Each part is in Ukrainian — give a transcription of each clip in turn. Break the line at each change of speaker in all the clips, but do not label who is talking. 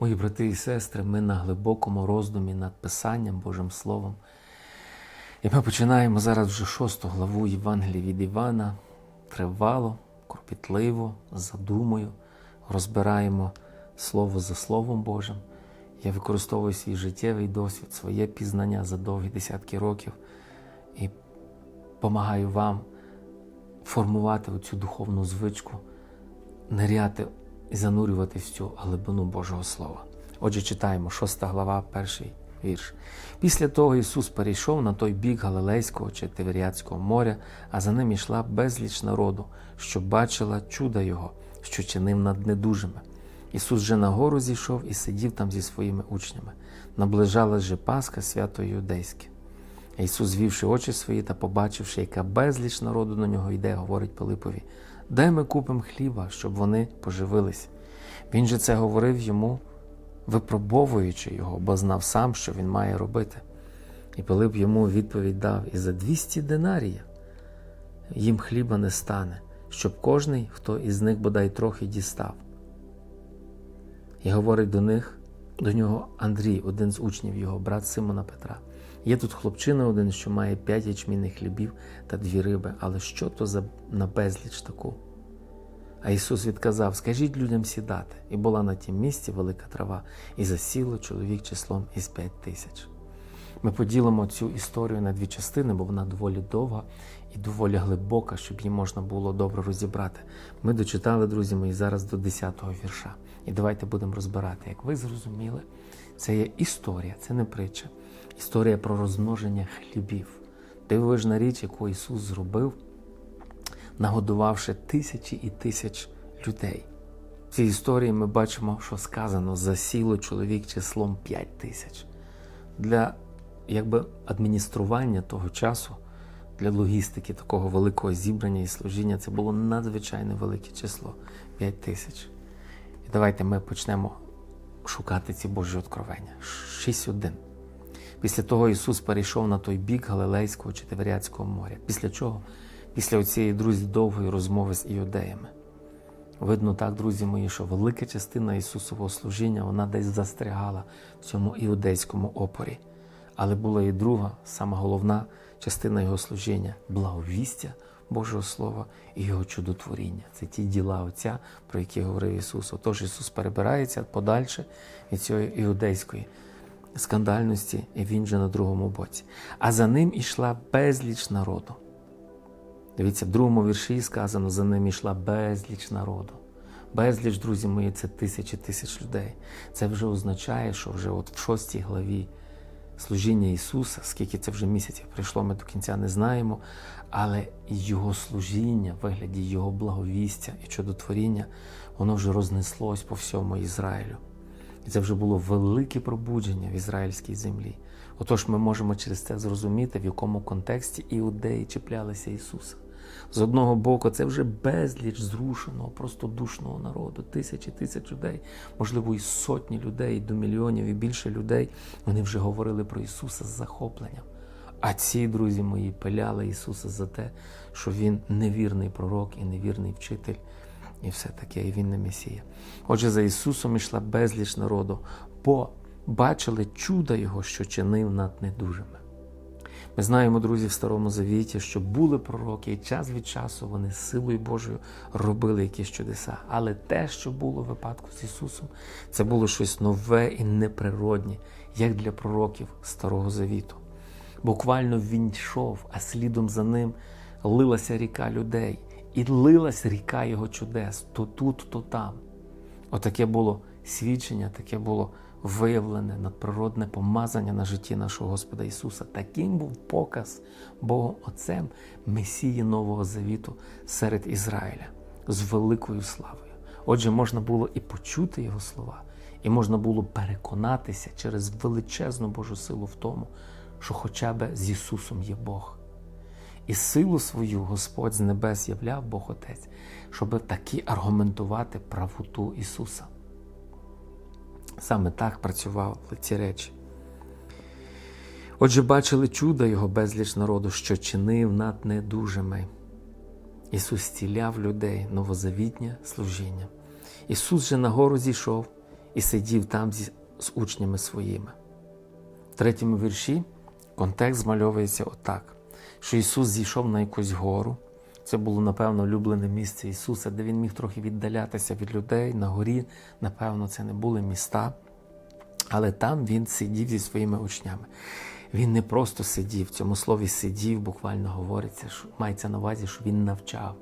Мої брати і сестри, ми на глибокому роздумі над Писанням Божим Словом. І ми починаємо зараз вже шосту главу Євангелія від Івана. Тривало, кропітливо, задумою, розбираємо Слово за Словом Божим. Я використовую свій життєвий досвід, своє пізнання за довгі десятки років і допомагаю вам формувати оцю духовну звичку, ниряти і занурювати в цю глибину Божого Слова. Отже, читаємо, шоста глава, перший вірш. Після того Ісус перейшов на той бік Галилейського чи Тиверіадського моря, а за ним йшла безліч народу, що бачила чуда Його, що чинив над недужими. Ісус же на гору зійшов і сидів там зі своїми учнями. Наближалась же Пасха свято Юдейське. Ісус, звівши очі свої та побачивши, яка безліч народу на нього йде, говорить Пилипові: Дай ми купимо хліба, щоб вони поживились. Він же це говорив йому, випробовуючи його, бо знав сам, що він має робити. І Пилип йому відповідь дав: І за 200 динарія їм хліба не стане, щоб кожний, хто із них бодай трохи дістав. І говорить до них, до нього Андрій, один з учнів його, брат Симона Петра. Є тут хлопчина один, що має п'ять ячмінних хлібів та дві риби, але що то за на безліч таку? А Ісус відказав: Скажіть людям сідати, і була на тім місці велика трава, і засіло чоловік числом із п'ять тисяч. Ми поділимо цю історію на дві частини, бо вона доволі довга і доволі глибока, щоб її можна було добре розібрати. Ми дочитали, друзі мої, зараз до 10-го вірша. І давайте будемо розбирати. Як ви зрозуміли, це є історія, це не притча. Історія про розмноження хлібів. Дивовижна річ, яку Ісус зробив, нагодувавши тисячі і тисяч людей. В цій історії ми бачимо, що сказано засіло чоловік числом 5 тисяч. Для якби адміністрування того часу, для логістики такого великого зібрання і служіння це було надзвичайно велике число 5 тисяч. І давайте ми почнемо шукати ці Божі откровення. 6.1. Після того Ісус перейшов на той бік Галилейського чи Тиверіадського моря. Після чого? Після цієї, друзі, довгої розмови з іудеями. Видно так, друзі мої, що велика частина Ісусового служіння вона десь застрягала в цьому іудейському опорі. Але була і друга, сама головна частина Його служіння благовістя Божого Слова і Його чудотворіння. Це ті діла Отця, про які говорив Ісус. Отож Ісус перебирається подальше від цієї іудейської скандальності, і Він же на другому боці. А за ним ішла безліч народу. Дивіться, в другому вірші сказано, за ним йшла безліч народу. Безліч, друзі мої, це тисячі тисяч людей. Це вже означає, що вже от в шостій главі служіння Ісуса, скільки це вже місяців прийшло, ми до кінця не знаємо, але Його служіння, в вигляді Його благовістя і чудотворіння, воно вже рознеслось по всьому Ізраїлю. І це вже було велике пробудження в ізраїльській землі. Отож, ми можемо через це зрозуміти, в якому контексті іудеї чіплялися Ісуса. З одного боку, це вже безліч зрушеного, просто душного народу, тисячі тисяч людей, можливо, і сотні людей, і до мільйонів і більше людей. Вони вже говорили про Ісуса з захопленням. А ці, друзі мої, пиляли Ісуса за те, що Він невірний пророк і невірний вчитель, і все таке, і Він не Месія. Отже, за Ісусом йшла безліч народу, бо бачили чуда Його, що чинив над недужими. Ми знаємо, друзі, в Старому Завіті, що були пророки, і час від часу вони силою Божою робили якісь чудеса. Але те, що було в випадку з Ісусом, це було щось нове і неприроднє, як для пророків Старого Завіту. Буквально він йшов, а слідом за ним лилася ріка людей, і лилась ріка його чудес то тут, то там. Отаке було свідчення, таке було виявлене надприродне помазання на житті нашого Господа Ісуса. Таким був показ Богом Отцем Месії Нового Завіту серед Ізраїля з великою славою. Отже, можна було і почути Його слова, і можна було переконатися через величезну Божу силу в тому, що хоча б з Ісусом є Бог. І силу свою Господь з небес являв Бог Отець, щоб таки аргументувати правоту Ісуса. Саме так працювали ці речі. Отже, бачили чудо Його безліч народу, що чинив над недужими. Ісус зціляв людей новозавітнє служіння. Ісус же на гору зійшов і сидів там зі, з учнями своїми. В третьому вірші контекст змальовується отак: що Ісус зійшов на якусь гору. Це було, напевно, улюблене місце Ісуса, де Він міг трохи віддалятися від людей на горі. Напевно, це не були міста. Але там він сидів зі своїми учнями. Він не просто сидів, в цьому слові сидів, буквально говориться, що мається на увазі, що він навчав,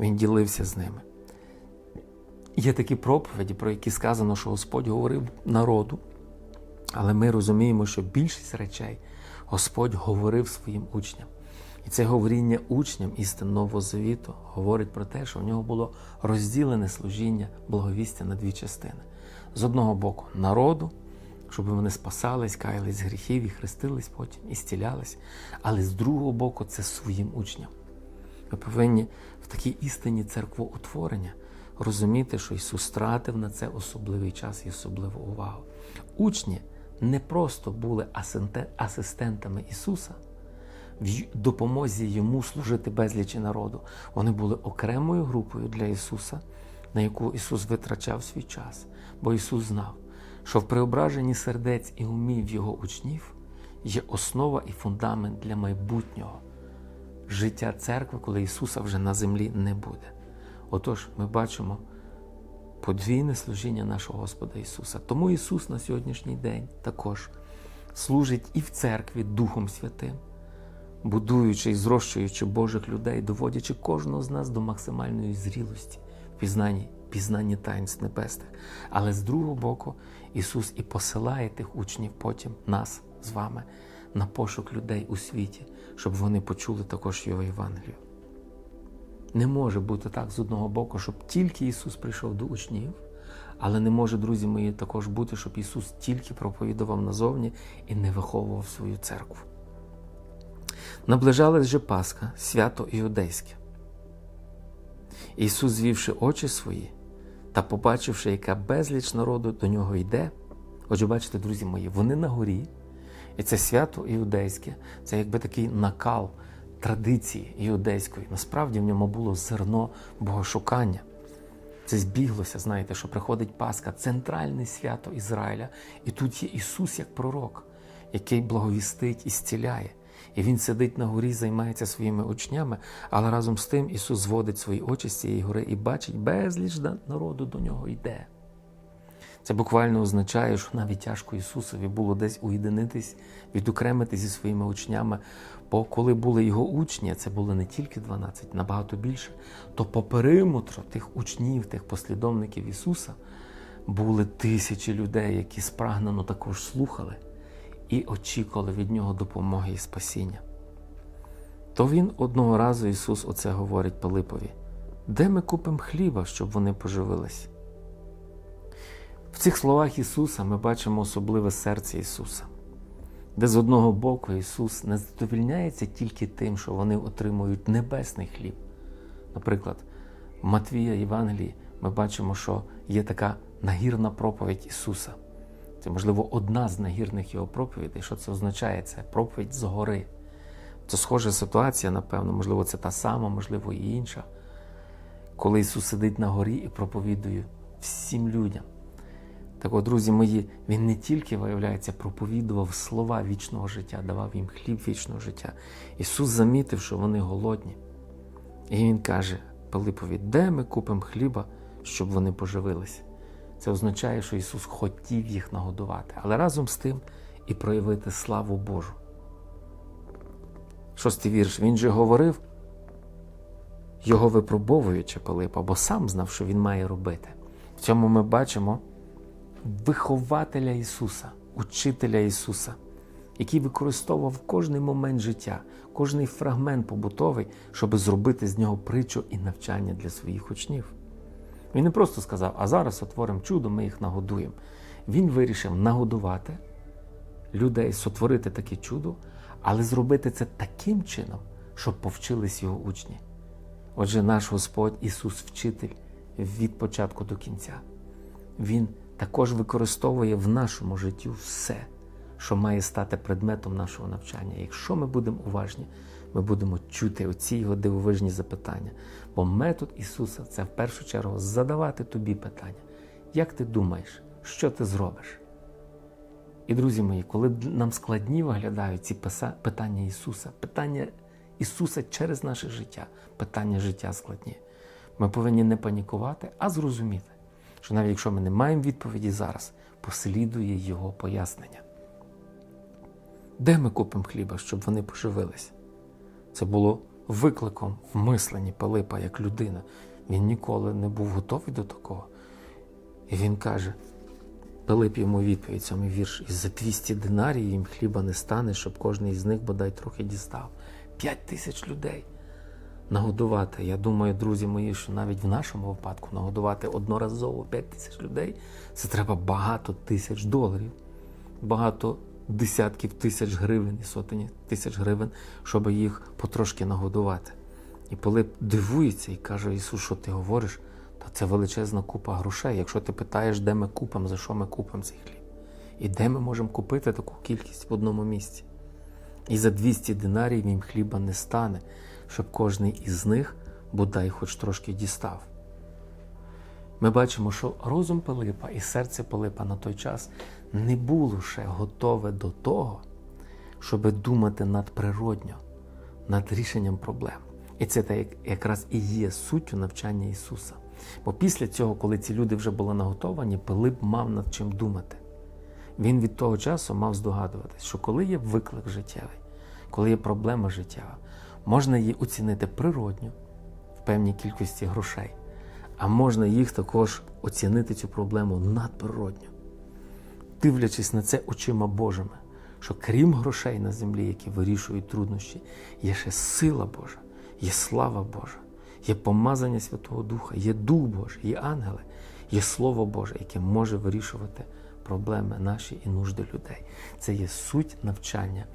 він ділився з ними. Є такі проповіді, про які сказано, що Господь говорив народу, але ми розуміємо, що більшість речей Господь говорив своїм учням. І це говоріння учням істин Нового Завіту говорить про те, що в нього було розділене служіння благовістя на дві частини. З одного боку, народу, щоб вони спасались, каялись гріхів і хрестились потім, і стілялись. Але з другого боку, це своїм учням. Ми повинні в такій істині церквоутворення розуміти, що Ісус стратив на це особливий час і особливу увагу. Учні не просто були асистентами Ісуса в допомозі йому служити безлічі народу. Вони були окремою групою для Ісуса, на яку Ісус витрачав свій час. Бо Ісус знав, що в преображенні сердець і умів Його учнів є основа і фундамент для майбутнього життя церкви, коли Ісуса вже на землі не буде. Отож, ми бачимо подвійне служіння нашого Господа Ісуса. Тому Ісус на сьогоднішній день також служить і в церкві Духом Святим, будуючи і зрощуючи Божих людей, доводячи кожного з нас до максимальної зрілості в пізнанні, пізнанні таїнств небесних. Але з другого боку, Ісус і посилає тих учнів потім нас з вами на пошук людей у світі, щоб вони почули також Його Євангелію. Не може бути так з одного боку, щоб тільки Ісус прийшов до учнів, але не може, друзі мої, також бути, щоб Ісус тільки проповідував назовні і не виховував свою церкву. Наближалась же Пасха, свято іудейське. Ісус, звівши очі свої та побачивши, яка безліч народу до нього йде. Отже, бачите, друзі мої, вони на горі, і це свято іудейське, це якби такий накал традиції іудейської. Насправді в ньому було зерно богошукання. Це збіглося, знаєте, що приходить Пасха, центральне свято Ізраїля. І тут є Ісус як пророк, який благовістить і зціляє. І Він сидить на горі, займається своїми учнями, але разом з тим Ісус зводить свої очі з цієї гори і бачить, безліч народу до нього йде. Це буквально означає, що навіть тяжко Ісусові було десь уєдинитись, відокремитись зі своїми учнями. Бо коли були його учні, це було не тільки 12, набагато більше, то по периметру тих учнів, тих послідовників Ісуса були тисячі людей, які спрагнено також слухали і очікували від Нього допомоги і спасіння. То він одного разу Ісус оце говорить Пилипові: де ми купимо хліба, щоб вони поживились? В цих словах Ісуса ми бачимо особливе серце Ісуса, де з одного боку Ісус не задовільняється тільки тим, що вони отримують небесний хліб. Наприклад, в Матвія Євангелії ми бачимо, що є така нагірна проповідь Ісуса. Це, можливо, одна з нагірних його проповідей. Що це означає? Це проповідь згори. Це схожа ситуація, напевно, можливо, це та сама, можливо, і інша. Коли Ісус сидить на горі і проповідує всім людям. Так от, друзі мої, Він не тільки, виявляється, проповідував слова вічного життя, давав їм хліб вічного життя. Ісус замітив, що вони голодні. І Він каже Пилипові, де ми купимо хліба, щоб вони поживилися? Це означає, що Ісус хотів їх нагодувати, але разом з тим і проявити славу Божу. Шостий вірш, він же говорив, його випробовуючи Пилипа, бо сам знав, що він має робити. В цьому ми бачимо вихователя Ісуса, учителя Ісуса, який використовував кожний момент життя, кожний фрагмент побутовий, щоб зробити з нього притчу і навчання для своїх учнів. Він не просто сказав, а зараз отворимо чудо, ми їх нагодуємо. Він вирішив нагодувати людей, сотворити таке чудо, але зробити це таким чином, щоб повчились його учні. Отже, наш Господь Ісус вчитель від початку до кінця. Він також використовує в нашому житті все, що має стати предметом нашого навчання. Якщо ми будемо уважні, ми будемо чути оці його дивовижні запитання. Бо метод Ісуса це в першу чергу задавати тобі питання. Як ти думаєш, що ти зробиш? І, друзі мої, коли нам складні виглядають ці питання Ісуса, питання Ісуса через наше життя, питання життя складні, ми повинні не панікувати, а зрозуміти, що навіть якщо ми не маємо відповіді зараз, послідує Його пояснення. Де ми купимо хліба, щоб вони поживились? Це було викликом в мисленні Пилипа як людина. Він ніколи не був готовий до такого. І він каже: Пилип йому відповідь сьомий вірш, і за 200 динарій їм хліба не стане, щоб кожен із них бодай трохи дістав. П'ять тисяч людей нагодувати. Я думаю, друзі мої, що навіть в нашому випадку нагодувати одноразово 5 тисяч людей це треба багато тисяч доларів, багато десятків тисяч гривень і сотень тисяч гривень, щоб їх потрошки нагодувати. І Пилип дивується і каже: Ісус, що ти говориш? Та це величезна купа грошей. Якщо ти питаєш, де ми купимо, за що ми купимо цей хліб, і де ми можемо купити таку кількість в одному місці. І за 200 динарів їм хліба не стане, щоб кожний із них бодай хоч трошки дістав. Ми бачимо, що розум Пилипа і серце Пилипа на той час не було ще готове до того, щоб думати надприродньо, над рішенням проблем. І це як- якраз і є суттю навчання Ісуса. Бо після цього, коли ці люди вже були наготовані, Пилип мав над чим думати. Він від того часу мав здогадуватись, що коли є виклик життєвий, коли є проблема життєва, можна її оцінити природньо в певній кількості грошей, а можна їх також оцінити цю проблему надприродньо, дивлячись на це очима Божими, що крім грошей на землі, які вирішують труднощі, є ще сила Божа, є слава Божа, є помазання Святого Духа, є Дух Божий, є ангели, є Слово Боже, яке може вирішувати проблеми наші і нужди людей. Це є суть навчання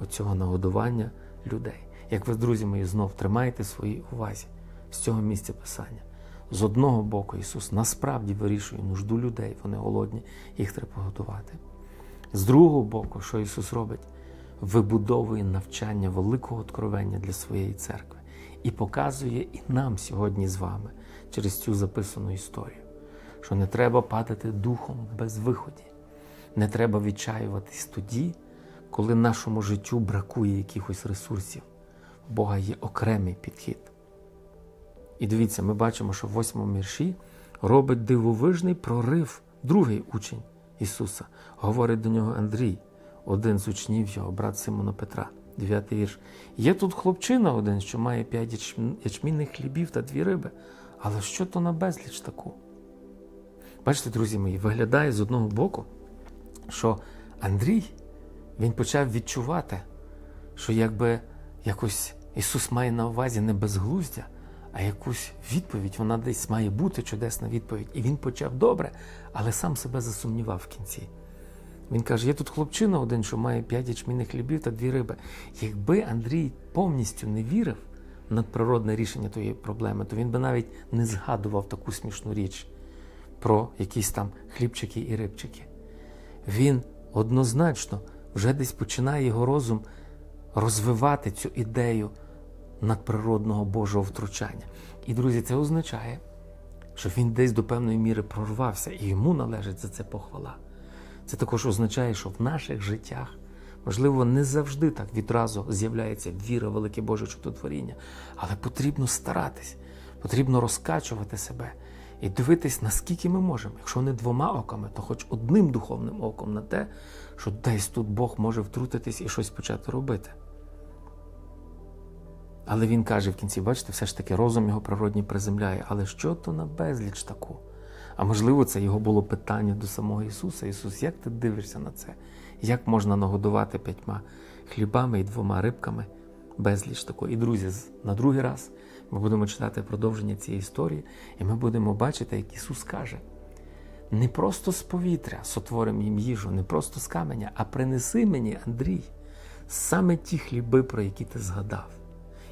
оцього нагодування людей. Як ви, друзі мої, знов тримаєте в своїй увазі з цього місця писання. З одного боку, Ісус насправді вирішує нужду людей, вони голодні, їх треба годувати. З другого боку, що Ісус робить? Вибудовує навчання великого откровення для своєї церкви і показує і нам сьогодні з вами через цю записану історію, що не треба падати духом без виході, не треба відчаюватись тоді, коли нашому життю бракує якихось ресурсів. Бога є окремий підхід. І дивіться, ми бачимо, що в восьмому вірші робить дивовижний прорив другий учень Ісуса. Говорить до нього Андрій, один з учнів його, брат Симона Петра, дев'ятий вірш. Є тут хлопчина один, що має п'ять ячмінних хлібів та дві риби. Але що то на безліч таку? Бачите, друзі мої, виглядає з одного боку, що Андрій він почав відчувати, що якби якось Ісус має на увазі не безглуздя, а якусь відповідь, вона десь має бути чудесна відповідь. І він почав добре, але сам себе засумнівав в кінці. Він каже: є тут хлопчина один, що має п'ять ячмінних хлібів та дві риби. Якби Андрій повністю не вірив в надприродне рішення тієї проблеми, то він би навіть не згадував таку смішну річ про якісь там хлібчики і рибчики. Він однозначно вже десь починає його розум розвивати цю ідею надприродного Божого втручання. І, друзі, це означає, що він десь до певної міри прорвався, і йому належить за це похвала. Це також означає, що в наших життях, можливо, не завжди так відразу з'являється віра, в велике Боже чудотворіння, але потрібно старатись, потрібно розкачувати себе і дивитись, наскільки ми можемо, якщо не двома оками, то хоч одним духовним оком на те, що десь тут Бог може втрутитись і щось почати робити. Але він каже в кінці, бачите, все ж таки розум його природній приземляє. Але що то на безліч таку? А можливо, це його було питання до самого Ісуса. Ісус, як ти дивишся на це? Як можна нагодувати п'ятьма хлібами і двома рибками безліч такої? І друзі, на другий раз ми будемо читати продовження цієї історії, і ми будемо бачити, як Ісус каже: не просто з повітря сотворим їм їжу, не просто з каменя, а принеси мені, Андрій, саме ті хліби, про які ти згадав,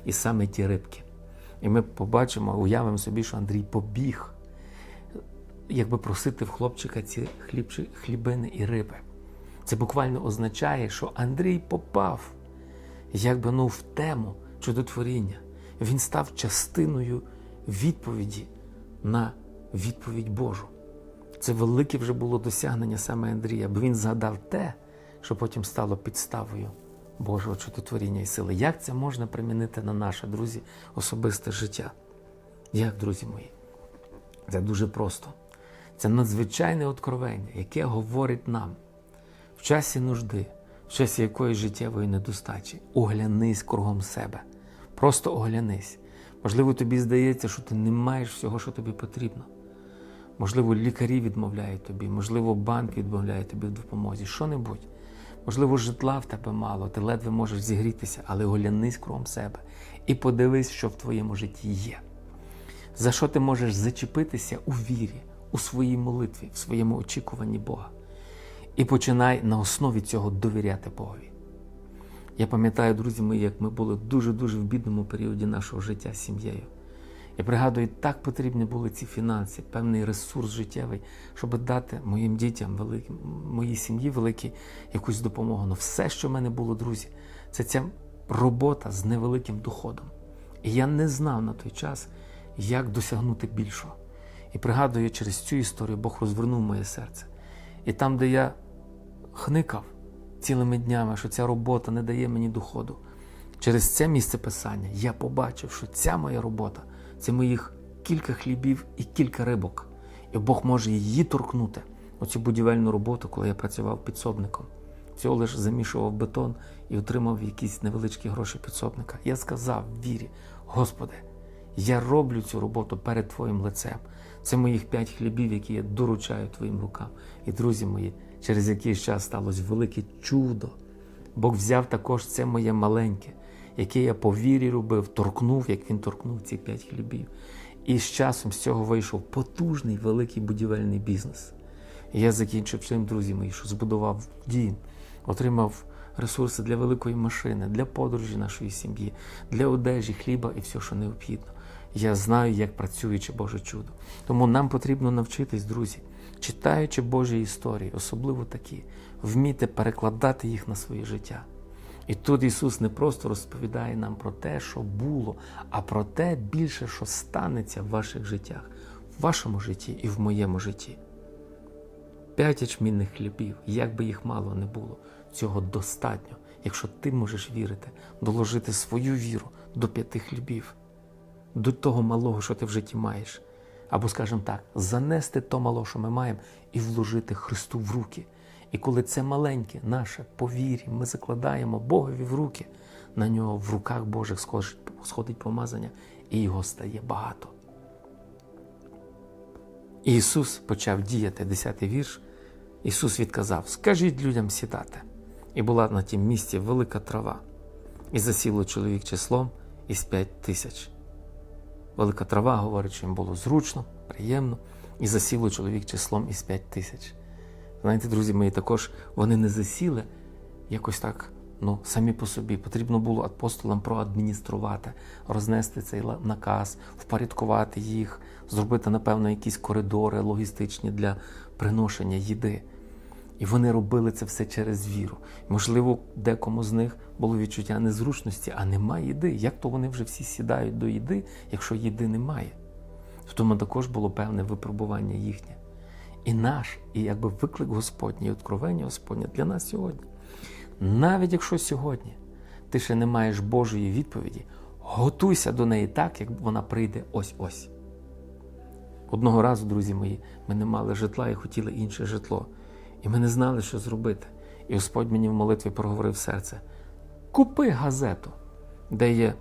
і саме ті рибки. І ми побачимо, уявимо собі, що Андрій побіг, якби просити в хлопчика ці хлібчі, хлібини і риби. Це буквально означає, що Андрій попав якби ну, в тему чудотворіння. Він став частиною відповіді на відповідь Божу. Це велике вже було досягнення саме Андрія, бо він згадав те, що потім стало підставою Божого чудотворіння і сили. Як це можна примінити на наше, друзі, особисте життя? Як, друзі мої? Це дуже просто. Це надзвичайне откровення, яке говорить нам в часі нужди, в часі якоїсь життєвої недостачі. Оглянись кругом себе. Просто оглянись. Можливо, тобі здається, що ти не маєш всього, що тобі потрібно. Можливо, лікарі відмовляють тобі, можливо, банк відмовляє тобі в допомозі, що-небудь. Можливо, житла в тебе мало, ти ледве можеш зігрітися, але оглянись кругом себе і подивись, що в твоєму житті є. За що ти можеш зачепитися у вірі, у своїй молитві, в своєму очікуванні Бога. І починай на основі цього довіряти Богові. Я пам'ятаю, друзі мої, як ми були дуже-дуже в бідному періоді нашого життя з сім'єю. Я пригадую, так потрібні були ці фінанси, певний ресурс життєвий, щоб дати моїм дітям, великим, моїй сім'ї великій якусь допомогу. Но все, що в мене було, друзі, це ця робота з невеликим доходом. І я не знав на той час, як досягнути більшого. І пригадую, через цю історію Бог розвернув моє серце. І там, де я хникав цілими днями, що ця робота не дає мені доходу, через це місце писання я побачив, що ця моя робота це моїх кілька хлібів і кілька рибок. І Бог може її торкнути, оцю будівельну роботу, коли я працював підсобником. Всього лише замішував бетон і отримав якісь невеличкі гроші підсобника. Я сказав вірі, Господи, я роблю цю роботу перед Твоїм лицем. Це моїх п'ять хлібів, які я доручаю Твоїм рукам. І, друзі мої, через якийсь час сталося велике чудо. Бог взяв також це моє маленьке, яке я по вірі робив, торкнув, як він торкнув ці п'ять хлібів. І з часом з цього вийшов потужний великий будівельний бізнес. І я закінчив цим, друзі мої, що збудував дім, отримав ресурси для великої машини, для подорожі нашої сім'ї, для одежі, хліба і все, що необхідно. Я знаю, як працюючи Боже чудо. Тому нам потрібно навчитись, друзі, читаючи Божі історії, особливо такі, вміти перекладати їх на своє життя. І тут Ісус не просто розповідає нам про те, що було, а про те більше, що станеться в ваших життях, в вашому житті і в моєму житті. П'ять ячмінних хлібів, як би їх мало не було, цього достатньо, якщо ти можеш вірити, доложити свою віру до п'яти хлібів, до того малого, що ти в житті маєш. Або, скажімо так, занести то мало, що ми маємо, і вложити Христу в руки. І коли це маленьке наше по вірі, ми закладаємо Богові в руки, на нього в руках Божих сходить помазання, і його стає багато. І Ісус почав діяти, 10 вірш. Ісус відказав: Скажіть людям сідати. І була на тім місці велика трава, і засіло чоловік числом із п'ять тисяч. Велика трава, говорить, що їм було зручно, приємно, і засіло чоловік числом із п'ять тисяч. Знаєте, друзі мої, також вони не засіли якось так ну, самі по собі. Потрібно було апостолам проадмініструвати, рознести цей наказ, впорядкувати їх, зробити, напевно, якісь коридори логістичні для приношення їди. І вони робили це все через віру. Можливо, декому з них було відчуття незручності, а нема їди. Як то вони вже всі сідають до їди, якщо їди немає? В тому також було певне випробування їхнє. І наш, і якби виклик Господній, і откровення Господнє для нас сьогодні. Навіть якщо сьогодні ти ще не маєш Божої відповіді, готуйся до неї так, як вона прийде ось-ось. Одного разу, друзі мої, ми не мали житла і хотіли інше житло. І ми не знали, що зробити. І Господь мені в молитві проговорив серце: купи газету, де є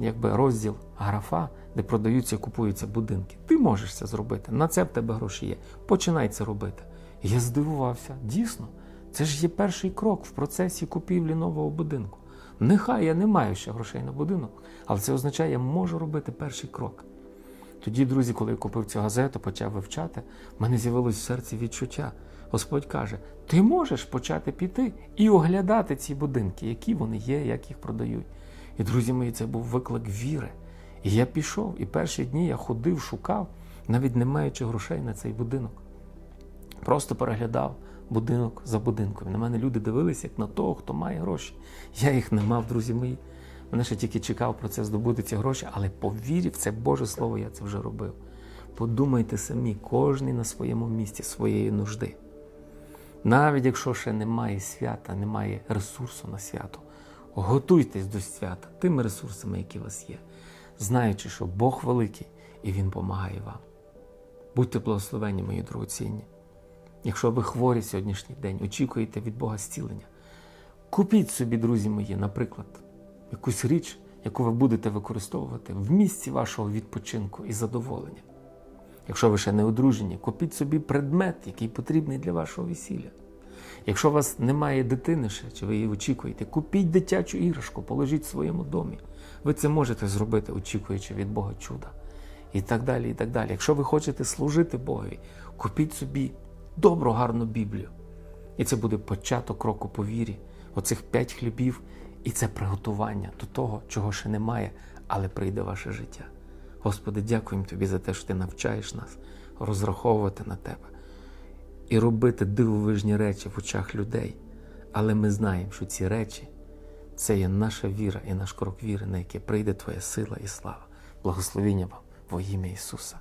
якби розділ графа, де продаються і купуються будинки. Ти можеш це зробити. На це в тебе гроші є. Починай це робити. Я здивувався, дійсно, це ж є перший крок в процесі купівлі нового будинку. Нехай я не маю ще грошей на будинок, але це означає, я можу робити перший крок. Тоді, друзі, коли я купив цю газету, почав вивчати, в мене з'явилось в серці відчуття. Господь каже: ти можеш почати піти і оглядати ці будинки, які вони є, як їх продають. І, друзі мої, це був виклик віри. І я пішов, і перші дні я ходив, шукав, навіть не маючи грошей на цей будинок. Просто переглядав будинок за будинком. На мене люди дивилися, як на того, хто має гроші. Я їх не мав, друзі мої. Мене ще тільки чекав про це здобути ці гроші, але по вірі в це Боже Слово я це вже робив. Подумайте самі, кожний на своєму місці своєї нужди. Навіть якщо ще немає свята, немає ресурсу на свято, готуйтесь до свята тими ресурсами, які у вас є, знаючи, що Бог великий і Він допомагає вам. Будьте благословені, мої дорогоцінні. Якщо ви хворі сьогоднішній день, очікуєте від Бога зцілення, купіть собі, друзі мої, наприклад, якусь річ, яку ви будете використовувати в місці вашого відпочинку і задоволення. Якщо ви ще не одружені, купіть собі предмет, який потрібний для вашого весілля. Якщо у вас немає дитини ще, чи ви її очікуєте, купіть дитячу іграшку, положіть в своєму домі. Ви це можете зробити, очікуючи від Бога чуда. І так далі, і так далі. Якщо ви хочете служити Богові, купіть собі добру, гарну Біблію. І це буде початок кроку по вірі, оцих п'ять хлібів, і це приготування до того, чого ще немає, але прийде ваше життя. Господи, дякуємо Тобі за те, що Ти навчаєш нас розраховувати на Тебе і робити дивовижні речі в очах людей. Але ми знаємо, що ці речі це є наша віра і наш крок віри, на який прийде Твоя сила і слава. Благословіння вам во ім'я Ісуса.